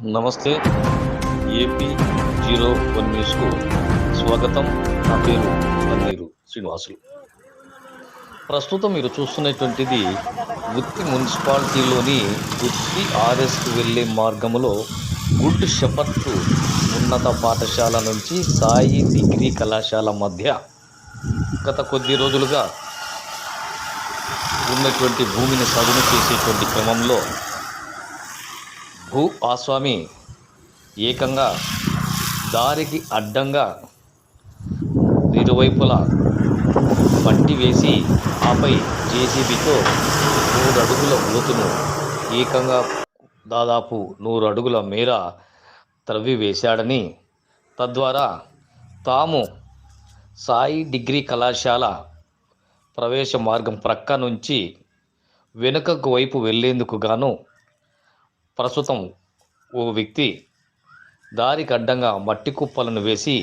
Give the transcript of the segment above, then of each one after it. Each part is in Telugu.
నమస్తే. ఏపీ జీరో వన్ న్యూస్కు స్వాగతం. నా పేరు పన్నీరు శ్రీనివాసులు. ప్రస్తుతం మీరు చూస్తున్నటువంటిది ఉత్తి మున్సిపాలిటీలోని గుత్తి ఆర్ఎస్కి వెళ్ళే మార్గంలో గుడ్ షెపర్ట్ ఉన్నత పాఠశాల నుంచి సాయి డిగ్రీ కళాశాల మధ్య గత కొద్ది రోజులుగా ఉన్నటువంటి భూమిని సదును చేసేటువంటి క్రమంలో భూ ఆస్వామి ఏకంగా దారికి అడ్డంగా ఇరువైపులా మట్టి వేసి ఆపై జేసీబీతో మూడు అడుగుల లోతును ఏకంగా దాదాపు నూరు అడుగుల మేర త్రవ్వి వేశాడని తద్వారా తాము సాయి డిగ్రీ కళాశాల ప్రవేశ మార్గం ప్రక్క నుంచి వెనుకకు వైపు వెళ్ళేందుకు గాను ప్రస్తుతం ఓ వ్యక్తి దారికి అడ్డంగా మట్టి కుప్పలను వేసి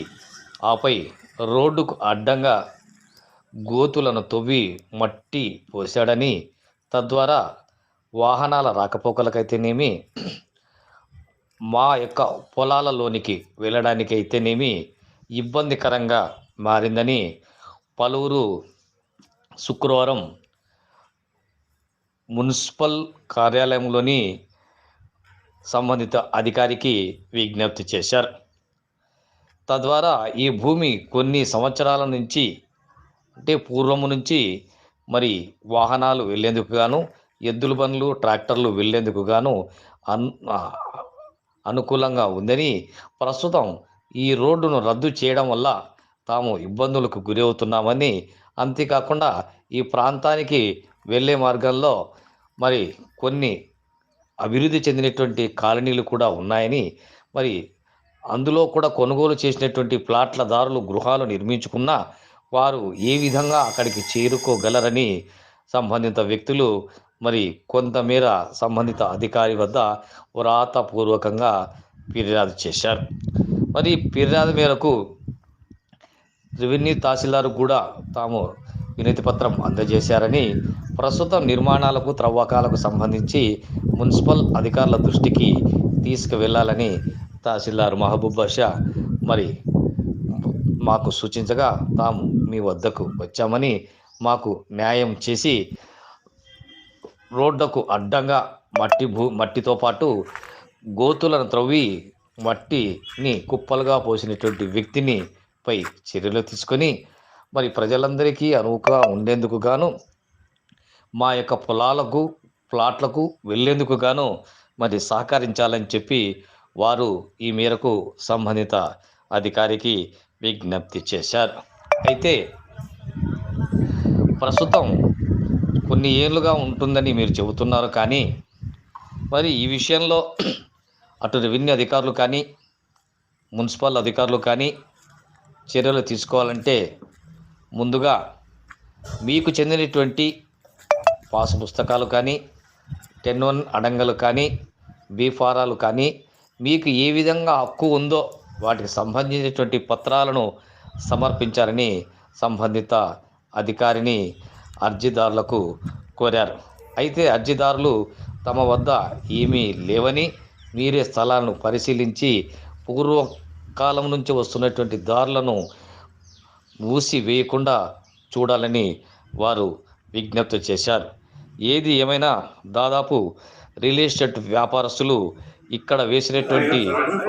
ఆపై రోడ్డుకు అడ్డంగా గోతులను తవ్వి మట్టి పోశాడని తద్వారా వాహనాల రాకపోకలకైతేనేమి మా యొక్క పొలాలలోనికి వెళ్ళడానికైతేనేమి ఇబ్బందికరంగా మారిందని పలువురు శుక్రవారం మున్సిపల్ కార్యాలయంలోని సంబంధిత అధికారికి విజ్ఞప్తి చేశారు. తద్వారా ఈ భూమి కొన్ని సంవత్సరాల నుంచి అంటే పూర్వము నుంచి మరి వాహనాలు వెళ్ళేందుకు గాను ఎద్దుల బండ్లు ట్రాక్టర్లు వెళ్ళేందుకు గాను అన్ అనుకూలంగా ఉందని ప్రస్తుతం ఈ రోడ్డును రద్దు చేయడం వల్ల తాము ఇబ్బందులకు గురి అవుతున్నామని అంతేకాకుండా ఈ ప్రాంతానికి వెళ్ళే మార్గంలో మరి కొన్ని అభివృద్ధి చెందినటువంటి కాలనీలు కూడా ఉన్నాయని మరి అందులో కూడా కొనుగోలు చేసినటువంటి ప్లాట్ల దారులు గృహాలు నిర్మించుకున్న వారు ఏ విధంగా అక్కడికి చేరుకోగలరని సంబంధిత వ్యక్తులు మరి కొంతమేర సంబంధిత అధికారి వద్ద వ్రాతపూర్వకంగా ఫిర్యాదు చేశారు. మరి ఫిర్యాదు మేరకు రెవెన్యూ తహసీల్దారు కూడా తాము వినతి పత్రం అందజేశారని ప్రస్తుతం నిర్మాణాలకు త్రవ్వకాలకు సంబంధించి మున్సిపల్ అధికారుల దృష్టికి తీసుకువెళ్ళాలని తహసీల్దార్ మహబూబ్ బాషా మరి మాకు సూచించగా తాము మీ వద్దకు వచ్చామని మాకు న్యాయం చేసి రోడ్డుకు అడ్డంగా మట్టి భూ మట్టితో పాటు గోతులను త్రవ్వి మట్టిని కుప్పలుగా పోసినటువంటి వ్యక్తిని పై చర్యలు తీసుకొని మరి ప్రజలందరికీ అనువుగా ఉండేందుకు గాను మా యొక్క పొలాలకు ప్లాట్లకు వెళ్ళేందుకు గాను మరి సహకరించాలని చెప్పి వారు ఈ మేరకు సంబంధిత అధికారికి విజ్ఞప్తి చేశారు. అయితే ప్రస్తుతం కొన్ని ఏళ్ళుగా ఉంటుందని మీరు చెబుతున్నారు కానీ మరి ఈ విషయంలో అటు రెవెన్యూ అధికారులు కానీ మున్సిపల్ అధికారులు కానీ చర్యలు తీసుకోవాలంటే ముందుగా మీకు చెందినటువంటి పాసు పుస్తకాలు కానీ టెన్ వన్ అడంగలు కానీ బీఫారాలు కానీ మీకు ఏ విధంగా హక్కు ఉందో వాటికి సంబంధించినటువంటి పత్రాలను సమర్పించాలని సంబంధిత అధికారిని అర్జీదారులకు కోరారు. అయితే అర్జీదారులు తమ వద్ద ఏమీ లేవని మీరే స్థలాలను పరిశీలించి పూర్వకాలం నుంచి వస్తున్నటువంటి దారులను మూసి వేయకుండా చూడాలని వారు విజ్ఞప్తి చేశారు. ఏది ఏమైనా దాదాపు రియల్ ఎస్టేట్ వ్యాపారస్తులు ఇక్కడ వేసినటువంటి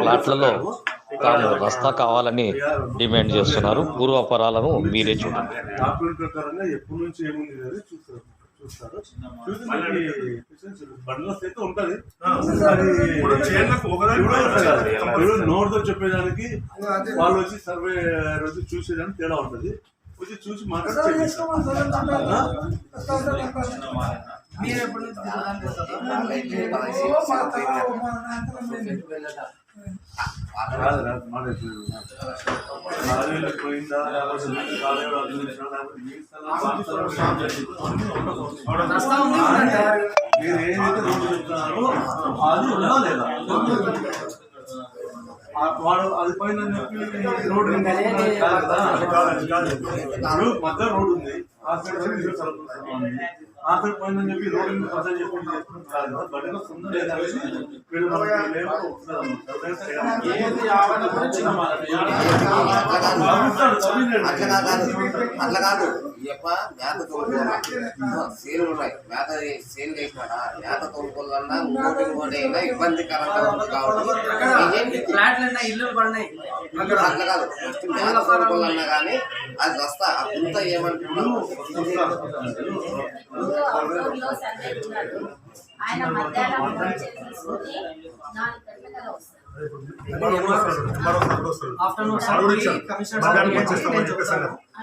ప్లాట్లలో తాము రస్తా కావాలని డిమాండ్ చేస్తున్నారు. పూర్వపరాలను మీరే చూడండి. డాక్యుమెంట్ ప్రకారంగా ఎప్పటి నుంచి ఏముంది చూస్తారు చూస్తారు. బండ్లస్ అయితే ఉంటది. నోటితో చెప్పేదానికి వాళ్ళు వచ్చి సర్వే రోజు చూసేదానికి తేడా ఉంటది. వచ్చి చూసి మాట్లాడి. మీరు నుంచి పోయిందా? మీరు ఏదైతే చెప్తున్నారో అది ఉందా లేదా? ఆ వాడు అది పైన చెప్పి రోడ్డు కాదు కదా. ఇప్పుడు మధ్య రోడ్డు ఉంది. ఆ సైడ్ ఇల్లు. ఆఖరి పోయిందని చెప్పి రోడ్డు మీద పస చెప్పి చేసుకుంటారు కదా బండిలో సుందర వీళ్ళు మనకి అట్లా కాదు. యొక్క మేత తోలుకోవాలి సేలు ఉన్నాయి. మేత సేల్ చేసినాడ మేత తోలుకోవాలన్నా ఇంకోటి ఇంకోటి అయినా ఇబ్బందికరంగా ఉంది కాబట్టి ఏంటి? ఫ్లాట్లన్నా ఇల్లు పడినాయి. అట్లా కాదు. ఫస్ట్ మేత తోలుకోవాలన్నా కానీ అది వస్తా. సర్వే ఉన్నాడు ఆయన మధ్యాహ్నం నాలుగు గంటల వస్తారు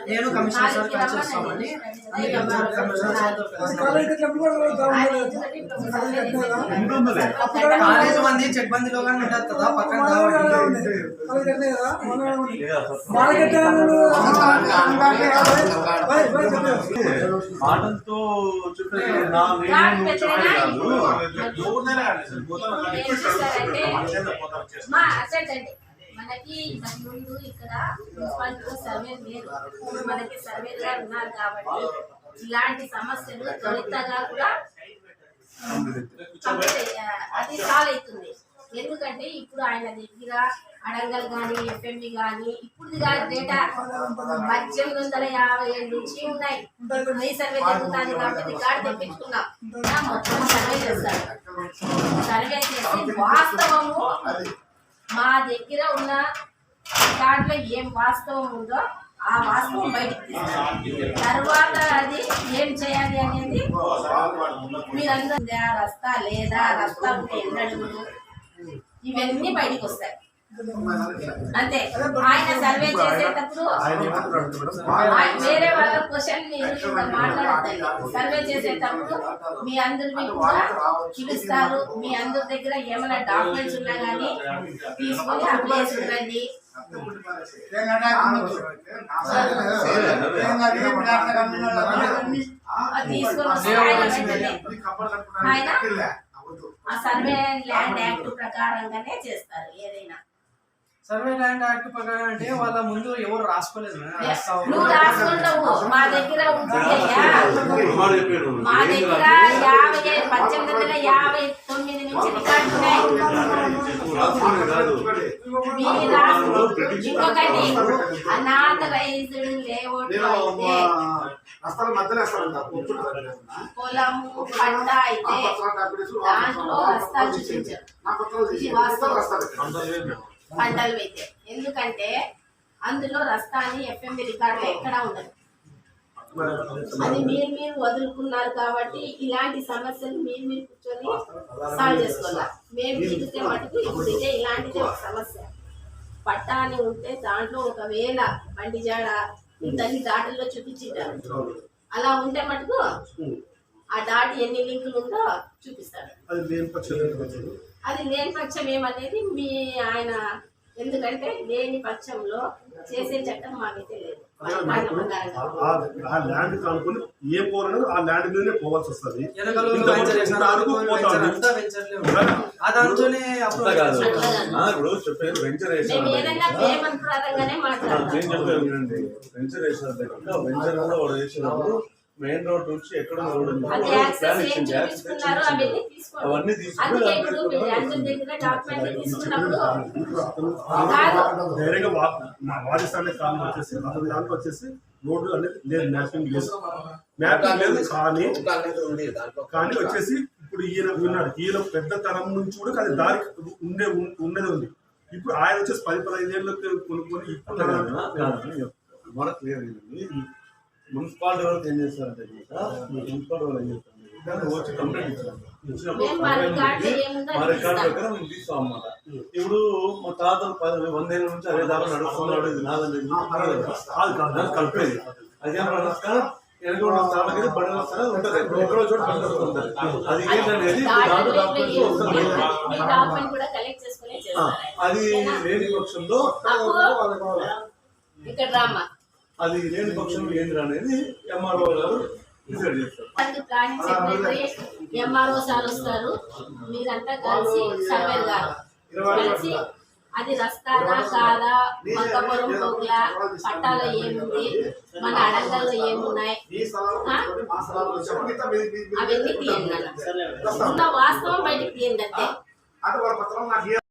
నేను కమిషనర్ సార్ కలిసి కాలేజ్ మంది చెక్ బందీలో కానీ ఉంటుంది కదా. పక్కన మాటలతో నా నేను మా అసెంట్ మనకి ముందు ఇక్కడ మున్సిపాలిటీలో సర్వే లేదు. ఇప్పుడు మనకి సర్వే గారు ఉన్నారు కాబట్టి ఇలాంటి సమస్యలు త్వరితగా కూడా అది సాల్వ్ అవుతుంది. ఎందుకంటే ఇప్పుడు ఆయన దగ్గర అడంగల్ కానీ ఎఫ్ఎంబి కానీ ఇప్పుడు డేటా పద్దెనిమిది వందల యాభై ఏడు నుంచి ఉన్నాయి. ఇప్పుడు ఈ సర్వే జరుగుతుంది కాబట్టి రికార్డు తెప్పించుకున్నాం మొత్తం సర్వే చేస్తారు. సర్వే చేసి వాస్తవము మా దగ్గర ఉన్న దాంట్లో ఏం వాస్తవం ఉందో ఆ వాస్తవం బయటకు తర్వాత అది ఏం చేయాలి అనేది మీరందరూ రస్తా లేదా రస్తా ఉంటే ఎన్ని అడుగులు ఇవన్నీ బయటకు వస్తాయి. అంతే. ఆయన సర్వే చేసేటప్పుడు ఆయన వేరే వాళ్ళ క్వశ్చన్ మీరు మాట్లాడద్దండి సర్వే చేసేటప్పుడు మీ అందరిని కూడా పిలుస్తారు. మీ అందరి దగ్గర ఏమైనా డాక్యుమెంట్స్ ఉన్నా కానీ తీసుకొని అప్లై రండి తీసుకొని ఆయన ఆ సర్వే ల్యాండ్ యాక్ట్ ప్రకారంగానే చేస్తారు ఏదైనా. సర్వే ల్యాండ్ యాక్ట్ ప్రకారం అంటే వాళ్ళ ముందు ఎవరు రాసుకోలేదు. నువ్వు రాసుకుంటావు. మా దగ్గర మా దగ్గర యాభై పద్దెనిమిది వందల యాభై తొమ్మిది నుంచి ఇంకొకటి పొలము పంట అయితే దాంట్లో చూపించారు పంటలు అయితే ఎందుకంటే అందులో రస్తాని ఎఫ్ఎంబి రికార్డులో ఎక్కడా ఉండదు. అది మీరు మీరు వదులుకున్నారు కాబట్టి ఇలాంటి సమస్యలు మీరు మీరు కూర్చొని సాల్వ్ చేసుకోవాలి. మేము చికిత్స మటుకు ఇప్పుడు ఇదే ఇలాంటిదే ఒక సమస్య. పట్టా అని ఉంటే దాంట్లో ఒకవేళ బండి జాడ ఇంతని దాటల్లో చూపించింటారు అలా ఉంటే మటుకు ఆ డాట్ ఎన్ని లింకులు ఉందో చూపిస్తారు అది లేని పక్షం ఏమనేది మీ ఆయన ఎందుకంటే లేని పక్షంలో చేసే చట్టం మాకైతే లేదు. ఆయన ప్రకారంగా. ఆ ల్యాండ్ కానుకొని ఏ పోరనో ఆ ల్యాండ్ మీదనే పోవాల్సి వస్తుంది. వెనకలు ఇంత వెంచర్. వెంచర్, చెప్పారు వేసారు వేసారు కూడా వాడు వేసినప్పుడు మెయిన్ రోడ్ నుంచి ఎక్కడ రోడ్ ఉంది అది యాక్సెస్ ఏం చూపించుకున్నారో అవన్నీ డైరెక్ట్గా వాదిస్తానే కాలం వచ్చేసి దాంట్లో వచ్చేసి రోడ్డు అనేది లేదు మ్యాపింగ్ లేదు. మ్యాపింగ్ లేదు కానీ కానీ వచ్చేసి ఇప్పుడు ఈయన ఉన్నాడు ఈయన పెద్ద తరం నుంచి కూడా అది దారి ఉండే ఉన్నది ఉంది. ఇప్పుడు ఆయన వచ్చేసి పది పదహైదు ఏళ్ళకి కొనుక్కొని ఇప్పుడు మనకు క్లియర్ మున్సిపాలిటీ వాళ్ళకి ఏం చేస్తారంటే మున్సిపాలిటీ వాళ్ళు ఏం వచ్చి కంప్లైంట్ ఇచ్చారు. అది ఇస్తాం. దగ్గర మేము తీస్తాం అన్నమాట ఇప్పుడు మా తాత పది వందేళ్ళ నుంచి అదే దాకా నడుస్తున్నాడు ఇది నాదని కాదు కాదు కలిపేది అదేం స్థానానికి ఉంటుంది ఎక్కడో చోట అది ఏంటనేది దాంట్లో డాక్యుమెంట్స్ వస్తుంది అది లేని పక్షంలో ఇక్కడ రామ్మా. అది లేని పక్షంలో ఏంటి అనేది ఎంఆర్ఓ గారు డిసైడ్ చేస్తారు. అది ప్లానింగ్ సెక్రటరీ ఎంఆర్ఓ సార్ వస్తారు. మీరంతా కలిసి సర్వేర్ గారు కలిసి అది రస్తానా కాదా మక్కపురం పోగుల పట్టాలో ఏముంది? మన అడంగల్లో ఏమున్నాయి? అవన్నీ తీయండి. ఉన్న వాస్తవం బయటికి తీయండి అంతే.